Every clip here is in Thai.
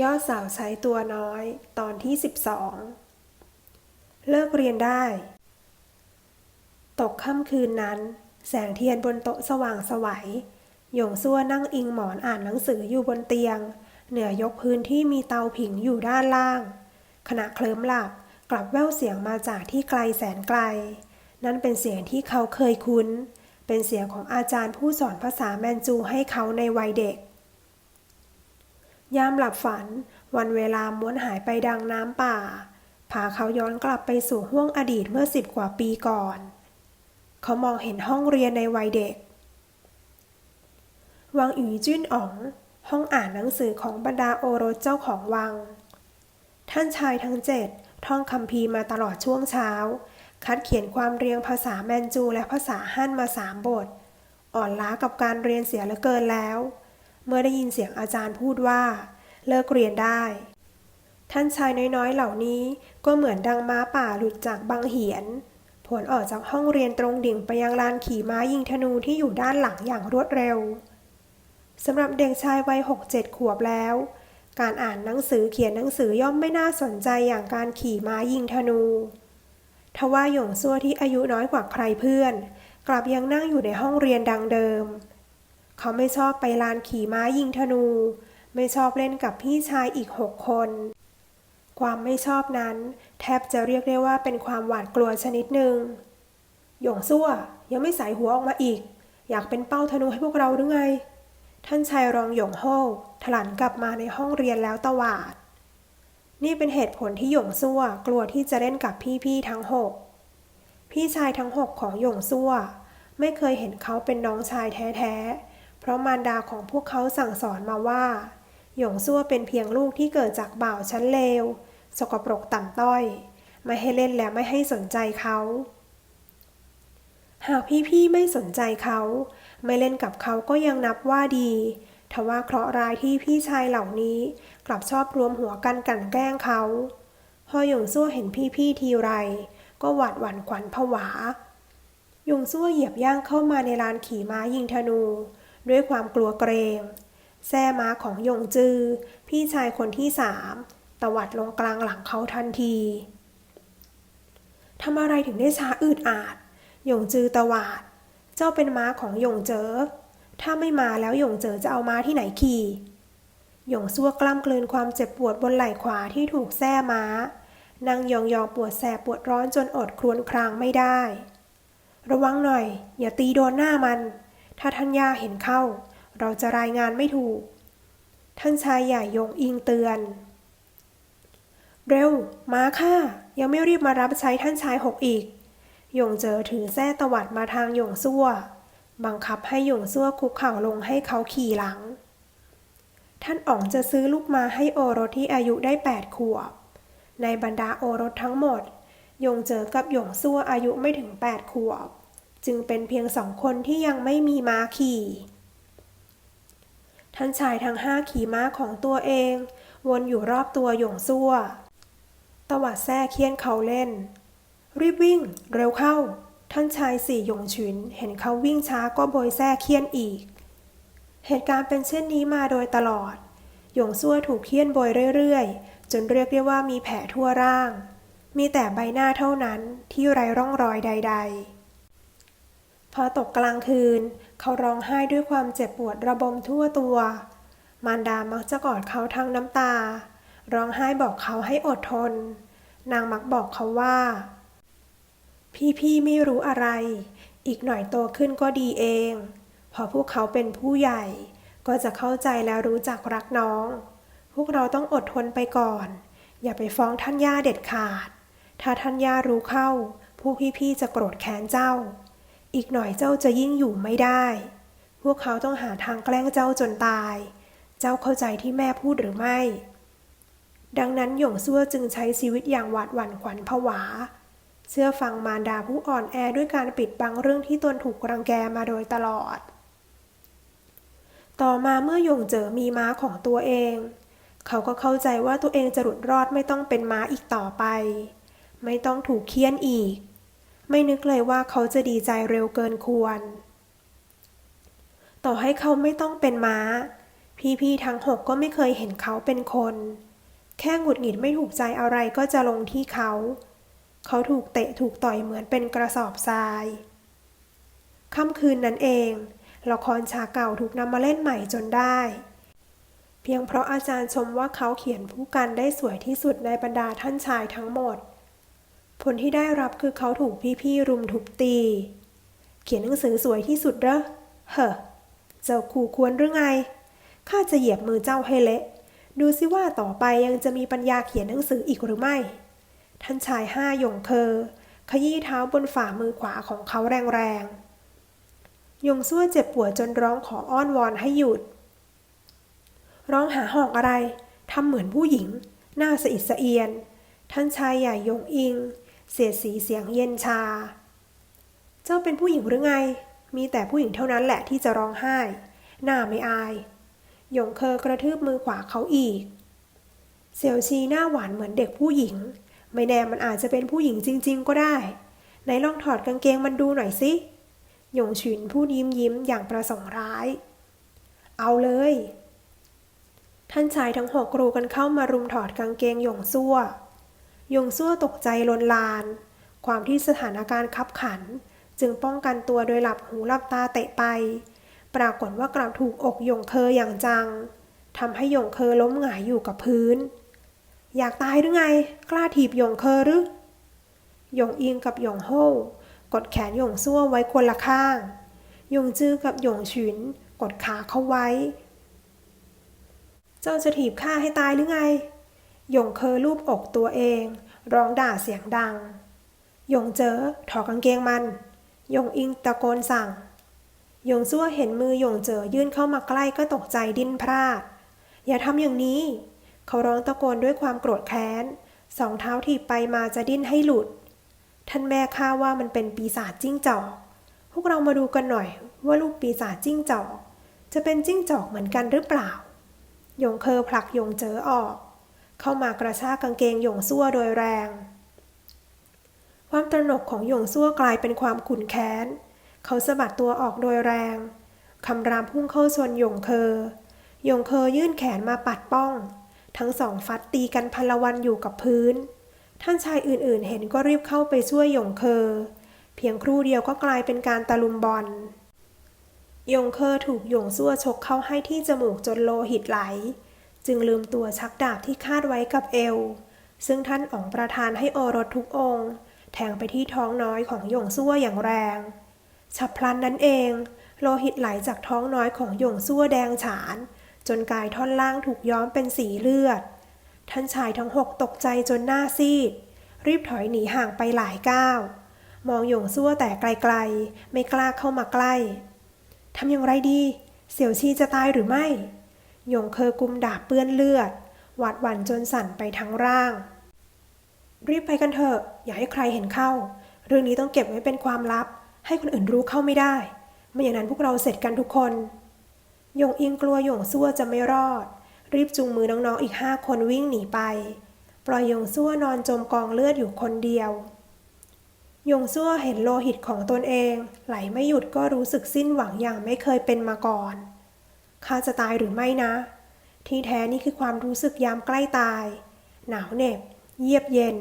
ยอดสาวใช้ตัวน้อย ตอนที่ 12 เลิกเรียนได้ ตกค่ำคืนนั้น แสงเทียนบนโต๊ะสว่างสวัยหยงซัวนั่งอิงหมอนอ่านหนังสืออยู่บนเตียง เหนือยกพื้นที่มีเตาผิงอยู่ด้านล่าง ขณะเคลิ้มหลับกลับแว่วเสียงมาจากที่ไกลแสนไกล นั่นเป็นเสียงที่เขาเคยคุ้น เป็นเสียงของอาจารย์ผู้สอนภาษาแมนจูให้เขาในวัยเด็ก ยามหลับฝัน วันเวลาม้วนหายไปดังน้ำป่า พาเขาย้อนกลับไปสู่ห้วงอดีตเมื่อสิบกว่าปีก่อน เขามองเห็นห้องเรียนในวัยเด็ก วังอีจิ้นอ๋อง ห้องอ่านหนังสือของบรรดาโอรสเจ้าของวัง ท่านชายทั้งเจ็ดท่องคำพีมาตลอดช่วงเช้า คัดเขียนความเรียงภาษาแมนจูและภาษาฮั่นมาสามบท อ่อนล้ากับการเรียนเสียเหลือเกินแล้ว เมื่อได้ยินเสียงอาจารย์พูดว่า เลิกเรียนได้ ท่านชายน้อยๆ เหล่านี้ก็เหมือนดังม้าป่าหลุดจากบังเหียนผลออกจากห้องเรียนตรงดิ่งไปยังลานขี่ม้ายิงธนูที่อยู่ด้านหลังอย่างรวดเร็วสำหรับเด็กชายวัยหกเจ็ดขวบแล้ว การอ่านหนังสือเขียนหนังสือย่อมไม่น่าสนใจอย่างการขี่ม้ายิงธนูทว่าหยงซัวที่อายุน้อยกว่าใครเพื่อน กลับยังนั่งอยู่ในห้องเรียนดังเดิม เขาไม่ชอบไปลานขี่ม้ายิงธนู ไม่ชอบเล่นกับพี่ชายอีกหกคน ความไม่ชอบนั้น แทบจะเรียกได้ว่าเป็นความหวาดกลัวชนิดหนึ่ง หยงซั่วยังไม่สายหัวออกมาอีก อยากเป็นเป้าธนูให้พวกเราหรือไง ท่านชายรองหยงโฮถลันกลับมาในห้องเรียนแล้วตวาด นี่เป็นเหตุผลที่หยงซั่วกลัวที่จะเล่นกับพี่ๆทั้งหกพี่ชายทั้งหกของหยงซั่วไม่เคยเห็นเขาเป็นน้องชายแท้ๆ เพราะมารดาของพวกเขาสั่งสอนมาว่า หยงซั่วเป็นเพียงลูกที่เกิดจากบ่าวชั้นเลว สกปรกต่ำต้อย ไม่ให้เล่นและไม่ให้สนใจเขา หากพี่ๆไม่สนใจเขา ไม่เล่นกับเขาก็ยังนับว่าดีทว่าเคราะห์ร้ายที่พี่ชายเหล่านี้กลับชอบรวมหัวกันกลั่นแกล้งเขา พอหยงซั่วเห็นพี่ๆทีไร ก็หวาดหวั่นขวัญผวา หยงซั่วเหยียบย่างเข้ามาในลานขี่ม้ายิงธนู ด้วยความกลัวเกรงแซ่ม้าของหยงจือ พี่ชายคนที่สามตวัดลงกลางหลังเขาทันทีทำอะไรถึงได้ช้าอืดอาดหยงจือตวาด เจ้าเป็นม้าของหยงเจอ ถ้าไม่มาแล้วหยงเจอจะเอาม้าที่ไหนขี่หยงซัวกล้ำกลืนความเจ็บปวดบนไหล่ขวาที่ถูกแส้ม้า นั่งยองยองปวดแสบปวดร้อนจนอดครวญครางไม่ได้ ระวังหน่อย อย่าตีโดนหน้ามัน ถ้าท่านย่าเห็นเข้า เราจะรายงานไม่ถูก ท่านชายใหญ่ยงอิงเตือน เร็ว มาข้ายังไม่รีบมารับใช้ท่านชายหกอีก หยงเจอถือแส้ตวัดมาทางหยงซั่ว บังคับให้หยงซั่วคุกเข่าลงให้เขาขี่หลัง ท่านอ๋องจะซื้อลูกมาให้โอรสที่อายุได้แปดขวบ ในบรรดาโอรสทั้งหมด ยงเจอกับหยงซั่วอายุไม่ถึงแปดขวบ จึงเป็นเพียงสองคนที่ยังไม่มีม้าขี่ ท่านชายทั้งห้าขี่ม้าของตัวเอง วนอยู่รอบตัวหยงซั่ว ตวัดแส้เคียนเขาเล่น รีบวิ่ง เร็วเข้า ท่านชายสี่หยงฉุน เห็นเขาวิ่งช้าก็โบยแท้เคียนอีก เหตุการณ์เป็นเช่นนี้มาโดยตลอด หยงซั่วถูกเคียนโบยเรื่อยๆ จนเรียกได้ว่ามีแผลทั่วร่าง มีแต่ใบหน้าเท่านั้นที่ไร้ร่องรอยใด ๆ พอตกกลางคืน เขาร้องไห้ด้วยความเจ็บปวดระบมทั่วตัว มารดามักจะกอดเขาทั้งน้ำตา ร้องไห้บอกเขาให้อดทน นางมักบอกเขาว่า พี่ๆไม่รู้อะไร อีกหน่อยโตขึ้นก็ดีเอง พอพวกเขาเป็นผู้ใหญ่ ก็จะเข้าใจและรู้จักรักน้อง พวกเราต้องอดทนไปก่อน อย่าไปฟ้องท่านย่าเด็ดขาด ถ้าท่านย่ารู้เข้า พวกพี่ๆจะโกรธแค้นเจ้า อีกหน่อยเจ้าจะยิ่งอยู่ไม่ได้ พวกเขาต้องหาทางแกล้งเจ้าจนตาย เจ้าเข้าใจที่แม่พูดหรือไม่ ดังนั้นหยงซั่วจึงใช้ชีวิตอย่างหวาดหวั่นขวัญผวา เชื่อฟังมารดาผู้อ่อนแอด้วยการปิดบังเรื่องที่ตนถูกรังแกมาโดยตลอด ต่อมาเมื่อหยงเจอมีม้าของตัวเอง เขาก็เข้าใจว่าตัวเองจะหลุดรอดไม่ต้องเป็นม้าอีกต่อไป ไม่ต้องถูกเคี่ยนอีก ไม่นึกเลยว่าเขาจะดีใจเร็วเกินควร ต่อให้เขาไม่ต้องเป็นม้า พี่ๆทั้งหกก็ไม่เคยเห็นเขาเป็นคน แค่หงุดหงิดไม่ถูกใจอะไรก็จะลงที่เขา เขาถูกเตะถูกต่อยเหมือนเป็นกระสอบทรายค่ำคืนนั้นเองละครฉากเก่าถูกนำมาเล่นใหม่จนได้ เพียงเพราะอาจารย์ชมว่าเขาเขียนผู้กันได้สวยที่สุดในบรรดาท่านชายทั้งหมด ผลที่ได้รับคือเขาถูกพี่ๆรุมทุบตี เขียนหนังสือสวยที่สุดเหรอเฮ้อเจ้าขู่ควรหรือไง ข้าจะเหยียบมือเจ้าให้เละ ดูสิว่าต่อไปยังจะมีปัญญาเขียนหนังสืออีกหรือไม่ ท่านชายห้าหยงเคอ ขยี้เท้าบนฝ่ามือขวาของเขาแรงๆ ยงซั่วเจ็บปวดจนร้องขออ้อนวอนให้หยุด ร้องหาหอกอะไร ทำเหมือนผู้หญิง หน้าสะอิดสะเอียน ท่านชายใหญ่ยงอิง เสียดสีเสียงเย็นชา เจ้าเป็นผู้หญิงหรือไง มีแต่ผู้หญิงเท่านั้นแหละที่จะร้องไห้ หน้าไม่อาย หยงเคอกระทืบมือขวาเขาอีก เสี่ยวชีหน้าหวานเหมือนเด็กผู้หญิง ไม่แน่มันอาจจะเป็นผู้หญิงจริง ๆ ก็ได้ ไหนลองถอดกางเกงมันดูหน่อยสิหยงฉินพูดยิ้มยิ้มอย่างประสงค์ร้าย เอาเลย ท่านชายทั้งหกกรูกันเข้ามารุมถอดกางเกงหยงซั่ว ยงซั่วตกใจลนลาน ความที่สถานการณ์คับขัน จึงป้องกันตัวโดยหลับหูหลับตาเตะไป ปรากฏว่ากลับถูกอกหยงเคออย่างจังทำให้หยงเคอล้มหงายอยู่กับพื้น อยากตายหรือไง กล้าถีบหยงเคอหรือหยงอิงกับหยงโฮกดแขนหยงซั่วไว้คนละข้างหยงจื้อกับหยงฉินกดขาเขาไว้ เจ้าจะถีบข้าให้ตายหรือไง หยงเคอรูปอกตัวเอง ร้องด่าเสียงดัง หยงเจอถอดกางเกงมัน หยงอิงตะโกนสั่ง หยงซั่วเห็นมือหยงเจอยื่นเข้ามาใกล้ก็ตกใจดิ้นพลาด อย่าทำอย่างนี้ เขาร้องตะโกนด้วยความโกรธแค้น สองเท้าถีบไปมาจะดิ้นให้หลุด ท่านแม่ข้าว่ามันเป็นปีศาจจิ้งจอก พวกเรามาดูกันหน่อยว่าลูกปีศาจจิ้งจอก จะเป็นจิ้งจอกเหมือนกันหรือเปล่า หยงเคอผลักหยงเจอออก เข้ามากระชากกางเกงหยงซั่วโดยแรง ความตระหนกของหยงซั่วกลายเป็นความขุ่นแค้น เขาสะบัดตัวออกโดยแรง คำรามพุ่งเข้าชนหยงเคอหยงเคอยื่นแขนมาปัดป้อง ทั้งสองฟัดตีกันพลวันอยู่กับพื้น ท่านชายอื่นๆ เห็นก็รีบเข้าไปช่วยหยงเคอ เพียงครู่เดียวก็กลายเป็นการตะลุมบอลหยงเคอถูกหยงซั่วชกเข้าให้ที่จมูกจนโลหิตไหล จึงลืมตัวชักดาบที่คาดไว้กับเอว ซึ่งท่านอ๋องประทานให้โอรสทุกองค์ แทงไปที่ท้องน้อยของหยงซั่วอย่างแรง ฉับพลันนั้นเอง โลหิตไหลจากท้องน้อยของหยงซั่วแดงฉาน จนกายท่อนล่างถูกย้อมเป็นสีเลือด ท่านชายทั้งหกตกใจจนหน้าซีด รีบถอยหนีห่างไปหลายก้าว มองหยงซั่วแต่ไกลๆ ไม่กล้าเข้ามาใกล้ทำอย่างไรดี เสี่ยวชีจะตายหรือไม่ ยงเคอกุมดาบเปื้อนเลือด หวาดหวั่นจนสั่นไปทั้งร่าง รีบไปกันเถอะ อย่าให้ใครเห็นเข้า เรื่องนี้ต้องเก็บไว้เป็นความลับ ให้คนอื่นรู้เข้าไม่ได้ ไม่อย่างนั้นพวกเราเสร็จกันทุกคนยงอิงกลัวยงซั่วจะไม่รอด รีบจูงมือน้องๆอีกห้าคนวิ่งหนีไป ปล่อยยงซั่วนอนจมกองเลือดอยู่คนเดียวยงซั่วเห็นโลหิตของตนเอง ไหลไม่หยุดก็รู้สึกสิ้นหวังอย่างไม่เคยเป็นมาก่อน ข้าจะตายหรือไม่นะ ที่แท้นี่คือความรู้สึกยามใกล้ตาย หนาวเหน็บ เยียบเย็น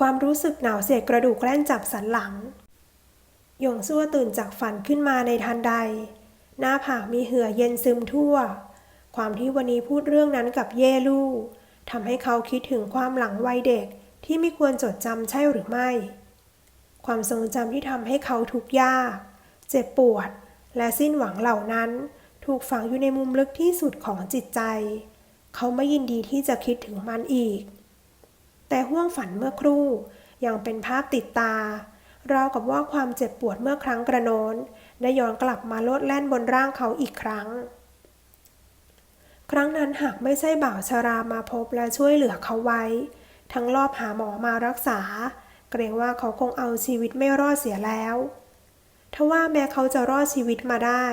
ความรู้สึกหนาวเสียกระดูกแล่นจับสันหลัง หยงซั่วตื่นจากฝันขึ้นมาในทันใด หน้าผากมีเหือเย็นซึมทั่ว ความที่วันนี้พูดเรื่องนั้นกับเย่ลู่ทำให้เขาคิดถึงความหลังวัยเด็กที่ไม่ควรจดจำใช่หรือไม่ ความทรงจำที่ทำให้เขาทุกข์ยาก เจ็บปวด และสิ้นหวังเหล่านั้นถูกฝังอยู่ในมุมลึกที่สุดของจิตใจ เขาไม่ยินดีที่จะคิดถึงมันอีก แต่ห่วงฝันเมื่อครู่ยังเป็นภาพติดตาราวกับว่าความเจ็บปวดเมื่อครั้งกระโน้นได้ย้อนกลับมาโลดแล่นบนร่างเขาอีกครั้ง ครั้งนั้นหากไม่ใช่บ่าวชารามาพบและช่วยเหลือเขาไว้ ทั้งรอบหาหมอมารักษา เกรงว่าเขาคงเอาชีวิตไม่รอดเสียแล้ว ทว่าแม้เขาจะรอดชีวิตมาได้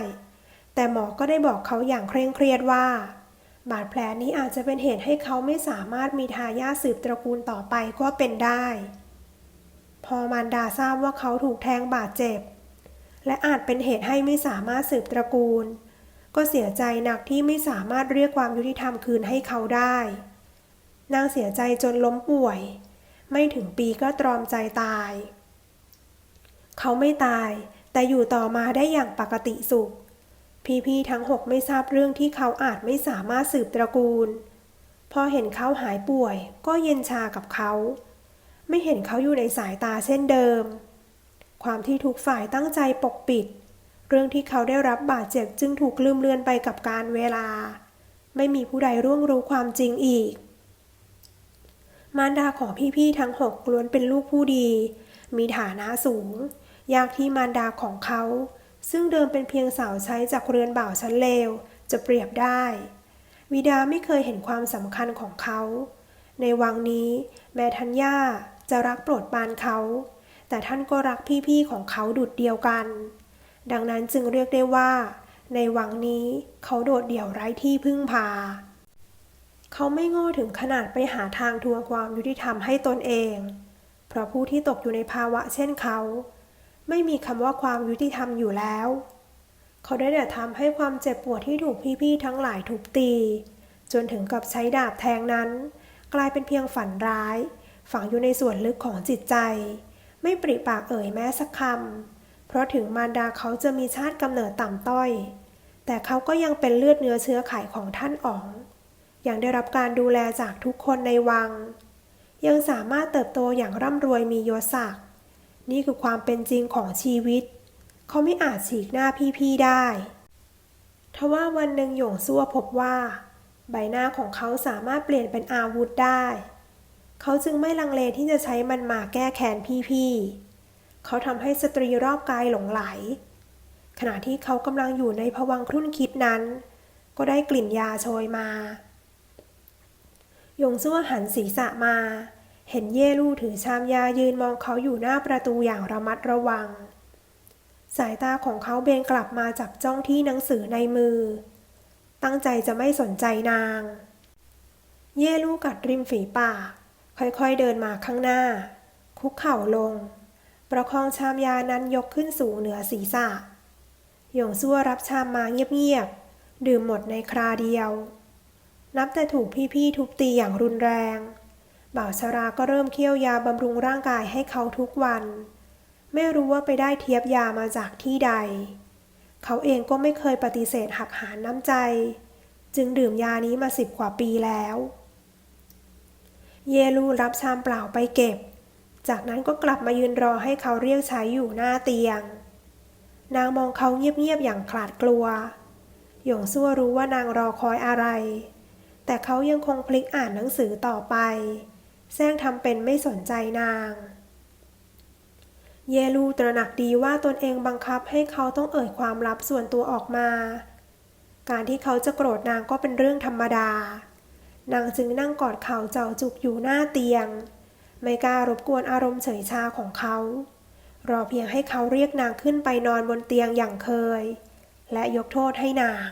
แต่หมอก็ได้บอกเขาอย่างเคร่งเครียดว่า บาดแผลนี้อาจจะเป็นเหตุให้เขาไม่สามารถมีทายาทสืบตระกูลต่อไปก็เป็นได้ พอมารดาทราบว่าเขาถูกแทงบาดเจ็บ และอาจเป็นเหตุให้ไม่สามารถสืบตระกูล ก็เสียใจหนักที่ไม่สามารถเรียกความยุติธรรมคืนให้เขาได้ นางเสียใจจนล้มป่วย ไม่ถึงปีก็ตรอมใจตาย เขาไม่ตาย แต่อยู่ต่อมาได้อย่างปกติสุข พี่ๆทั้งหกไม่ทราบเรื่องที่เขาอาจไม่สามารถสืบตระกูล พอเห็นเขาหายป่วย ก็เย็นชากับเขา ไม่เห็นเขาอยู่ในสายตาเช่นเดิม ความที่ทุกฝ่ายตั้งใจปกปิด เรื่องที่เขาได้รับบาดเจ็บจึงถูกลืมเลือนไปกับการเวลา ไม่มีผู้ใดร่วงรู้ความจริงอีก มารดาของพี่ๆทั้งหกล้วนเป็นลูกผู้ดี มีฐานะสูง ยากที่มารดาของเขา ซึ่งเดิมเป็นเพียงสาวใช้จากเรือนบ่าวชั้นเลว จะเปรียบได้ วิดาไม่เคยเห็นความสำคัญของเขา ในวังนี้แม่ทัญญาจะรักโปรดปานเขา แต่ท่านก็รักพี่ๆของเขาดุดเดียวกัน ดังนั้นจึงเรียกได้ว่า ในวังนี้เขาโดดเดี่ยวไร้ที่พึ่งพา เขาไม่โง่ถึงขนาดไปหาทางทวงความยุติธรรมให้ตนเอง เพราะผู้ที่ตกอยู่ในภาวะเช่นเขา ไม่มีคำว่าความยุติธรรมอยู่แล้ว เขาได้แต่ทำให้ความเจ็บปวดที่ถูกพี่ๆทั้งหลายทุบตี จนถึงกับใช้ดาบแทงนั้น กลายเป็นเพียงฝันร้าย ฝังอยู่ในส่วนลึกของจิตใจ ไม่ปริปากเอ่ยแม้สักคำเพราะถึงมารดาเขาจะมีชาติกำเนิดต่ำต้อย แต่เขาก็ยังเป็นเลือดเนื้อเชื้อไขของท่านอ๋องยังได้รับการดูแลจากทุกคนในวัง ยังสามารถเติบโตอย่างร่ำรวยมียศศักดิ์ นี่คือความเป็นจริงของชีวิต เขาไม่อาจฉีกหน้าพี่ๆได้ทว่าวันหนึ่งหยงซั่วพบว่า ใบหน้าของเขาสามารถเปลี่ยนเป็นอาวุธได้ เขาจึงไม่ลังเลที่จะใช้มันมาแก้แค้นพี่ๆ เขาทำให้สตรีรอบกายหลงไหล ขณะที่เขากำลังอยู่ในภวังค์ครุ่นคิดนั้น ก็ได้กลิ่นยาโชยมา หยงซั่วหันศีรษะมา เห็นเย่ลู่ถือชามยายืนมองเขาอยู่หน้าประตูอย่างระมัดระวัง สายตาของเขาเบนกลับมาจับจ้องที่หนังสือในมือ ตั้งใจจะไม่สนใจนาง เย่ลู่กัดริมฝีปาก ค่อยๆเดินมาข้างหน้า คุกเข่าลง ประคองชามยานั้นยกขึ้นสูงเหนือศีรษะหยงซั่วรับชามมาเงียบๆ ดื่มหมดในคราเดียว นับแต่ถูกพี่ๆทุบตีอย่างรุนแรง บ่าวชราก็เริ่มเคี่ยวยาบำรุงร่างกายให้เขาทุกวัน ไม่รู้ว่าไปได้เทียบยามาจากที่ใด เขาเองก็ไม่เคยปฏิเสธหักหานน้ำใจ จึงดื่มยานี้มาสิบกว่าปีแล้ว เยลูรับชามเปล่าไปเก็บ จากนั้นก็กลับมายืนรอให้เขาเรียกใช้อยู่หน้าเตียง นางมองเขาเงียบๆอย่างขลาดกลัว หยงซั่วรู้ว่านางรอคอยอะไร แต่เขายังคงพลิกอ่านหนังสือต่อไป แซงทำเป็นไม่สนใจนาง เยลูตระหนักดีว่าตนเองบังคับให้เขาต้องเอ่ยความลับส่วนตัวออกมา การที่เขาจะโกรธนางก็เป็นเรื่องธรรมดา นางจึงนั่งกอดเข่าเจ้าจุกอยู่หน้าเตียง ไม่กล้ารบกวนอารมณ์เฉยชาของเขา รอเพียงให้เขาเรียกนางขึ้นไปนอนบนเตียงอย่างเคย และยกโทษให้นาง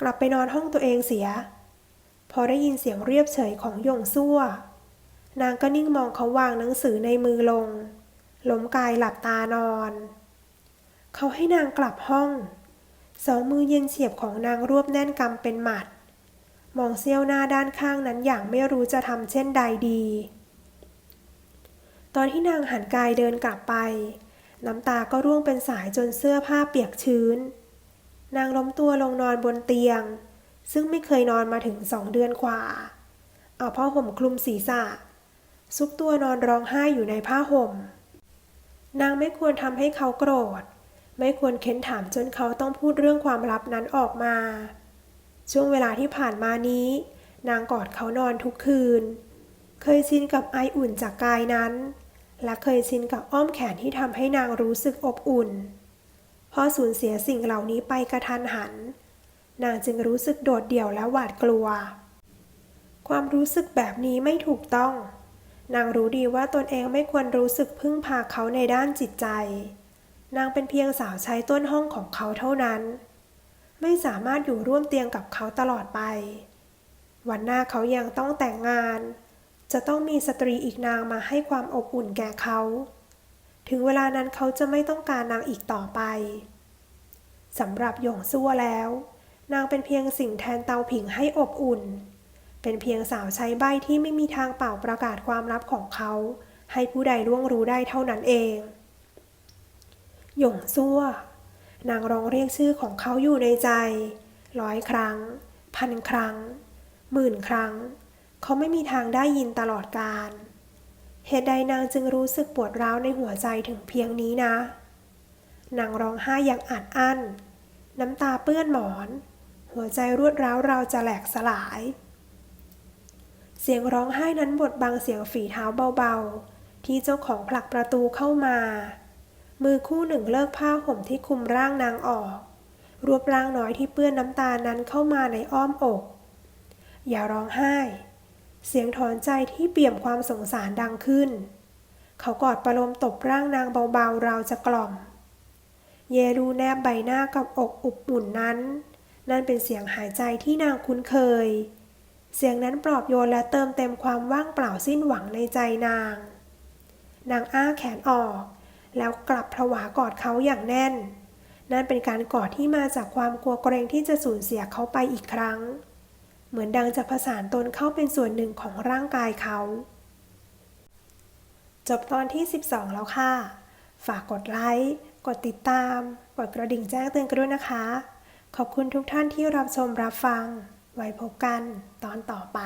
กลับไปนอนห้องตัวเองเสีย พอได้ยินเสียงเรียบเฉยของหยงซั่วนางก็นิ่งมองเขาวางหนังสือในมือลง ล้มกายหลับตานอน เขาให้นางกลับห้อง สองมือเย็นเฉียบของนางรวบแน่นกำเป็นหมัด มองเสี้ยวหน้าด้านข้างนั้นอย่างไม่รู้จะทำเช่นใดดี ตอนที่นางหันกายเดินกลับไป น้ำตาก็ร่วงเป็นสายจนเสื้อผ้าเปียกชื้น นางล้มตัวลงนอนบนเตียง ซึ่งไม่เคยนอนมาถึงสองเดือนกว่า เอาผ้าห่มคลุมศีรษะ ซุกตัวนอนร้องไห้อยู่ในผ้าห่ม นางไม่ควรทำให้เขาโกรธ ไม่ควรเค้นถามจนเขาต้องพูดเรื่องความลับนั้นออกมา ช่วงเวลาที่ผ่านมานี้ นางกอดเขานอนทุกคืน เคยชินกับไออุ่นจากกายนั้น และเคยชินกับอ้อมแขนที่ทำให้นางรู้สึกอบอุ่น พอสูญเสียสิ่งเหล่านี้ไปกระทันหัน นางจึงรู้สึกโดดเดี่ยวและหวาดกลัว ความรู้สึกแบบนี้ไม่ถูกต้อง นางรู้ดีว่าตนเองไม่ควรรู้สึกพึ่งพาเขาในด้านจิตใจ นางเป็นเพียงสาวใช้ต้นห้องของเขาเท่านั้น ไม่สามารถอยู่ร่วมเตียงกับเขาตลอดไป วันหน้าเขายังต้องแต่งงาน จะต้องมีสตรีอีกนางมาให้ความอบอุ่นแก่เขา ถึงเวลานั้นเขาจะไม่ต้องการนางอีกต่อไปสำหรับหยงซัวแล้ว นางเป็นเพียงสิ่งแทนเตาผิงให้อบอุ่น เป็นเพียงสาวใช้ใบที่ไม่มีทางเป่าประกาศความลับของเขา ให้ผู้ใดล่วงรู้ได้เท่านั้นเอง หยงซั่วนางร้องเรียกชื่อของเขาอยู่ในใจ ร้อยครั้ง พันครั้ง หมื่นครั้ง เขาไม่มีทางได้ยินตลอดกาลเหตุใดนางจึงรู้สึกปวดร้าวในหัวใจถึงเพียงนี้นะ นางร้องไห้อย่างอัดอั้น น้ำตาเปื้อนหมอน หัวใจรวดร้าวเราจะแหลกสลาย เสียงร้องไห้นั้นบดบังเสียงฝีเท้าเบาๆ ที่เจ้าของผลักประตูเข้ามา มือคู่หนึ่งเลิกผ้าห่มที่คุมร่างนางออก รวบร่างน้อยที่เปื้อนน้ำตานั้นเข้ามาในอ้อมอก อย่าร้องไห้ เสียงถอนใจที่เปี่ยมความสงสารดังขึ้น เขากอดประโลมตบร่างนางเบาๆเราจะกล่อม เยรูแนบใบหน้ากับอกอุบอุ่นนั้น นั่นเป็นเสียงหายใจที่นางคุ้นเคย เสียงนั้นปลอบโยนและเติมเต็มความว่างเปล่าสิ้นหวังในใจนาง นางอ้าแขนออก แล้วกลับผวากอดเขาอย่างแน่น นั่นเป็นการกอดที่มาจากความกลัวเกรงที่จะสูญเสียเขาไปอีกครั้ง เหมือนดังจะผสานตนเข้าเป็นส่วนหนึ่งของร่างกายเขา จบตอนที่ 12 แล้วค่ะ ฝากกดไลค์ กดติดตาม กดกระดิ่งแจ้งเตือนกันด้วยนะคะ ขอบคุณทุกท่านที่รับชมรับฟัง ไว้พบกันตอนต่อไป